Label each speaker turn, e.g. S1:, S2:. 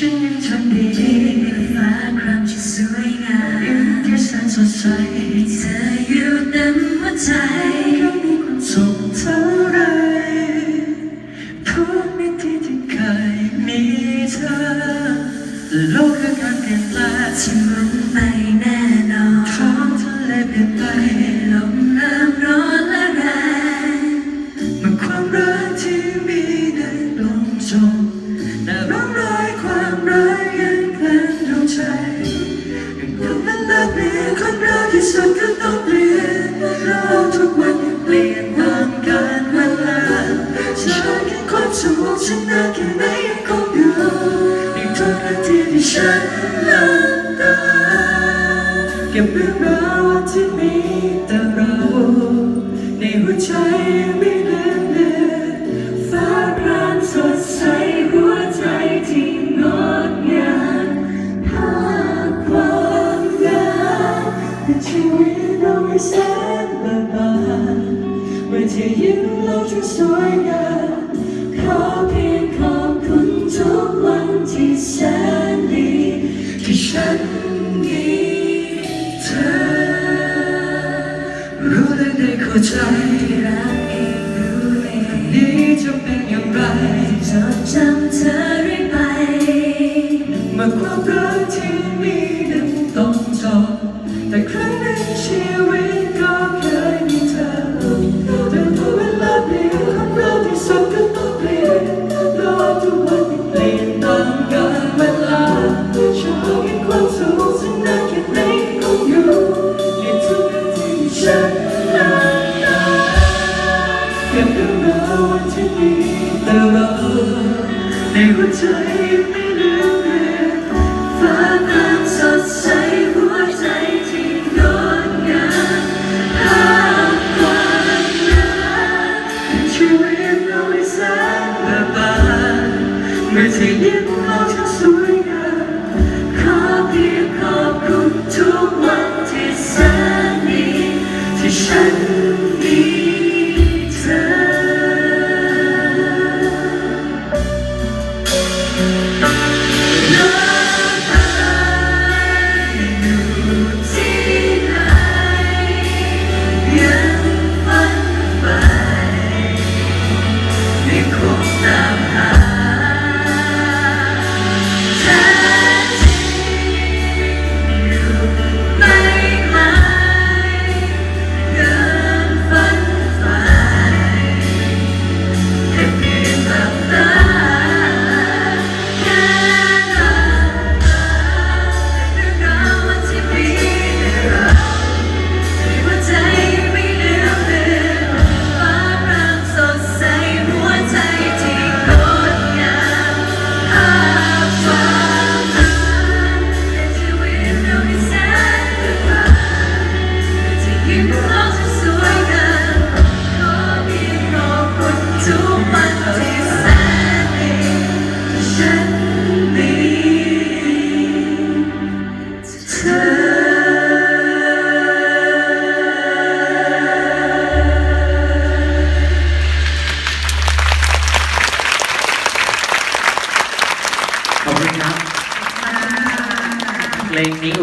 S1: ฉันยังทำดีฟ้าครามที่สวยงามยิ้มที่ฉันสดใสเธออยู่เต็มหัวใจก็มีความสุขเท่าไรทุกมิติที่เคยมีเธอโลกคือการเปลี่ยนแปลงที่มันไม่แน่นอน ปลี่ยนตามกาลเวลาฉันแค่ความสุขฉันนานแค่ไหนยังคงอยู่ในทุกนาทีที่ฉันหลับตาเก็บเรื่องราวที่มีแต่เราในหัวใจไม่ลืมเลือนฟ้าครามสดใสหัวใจที่งดงามภาพความงามแต่ชีวิตเราไม่แสน ยิ้มโลกจะสวยงามขอเพียงขอบคุณทุกวันที่แสนดีที่ฉันมีเธอ รู้ได้ในเข้าใจรักเองรู้เองนี้จะเป็นอย่างไรจดจำเธอ รื่องราวที่มีแต่เราในหัวใจยังไม่ลืมเลือนฟ้าน้ำสดใสหัวใจที่งดงามภาพความรักชีวิตเราไม่แสนเบิกบานเมื่อเธอยิ้มเรา ขอ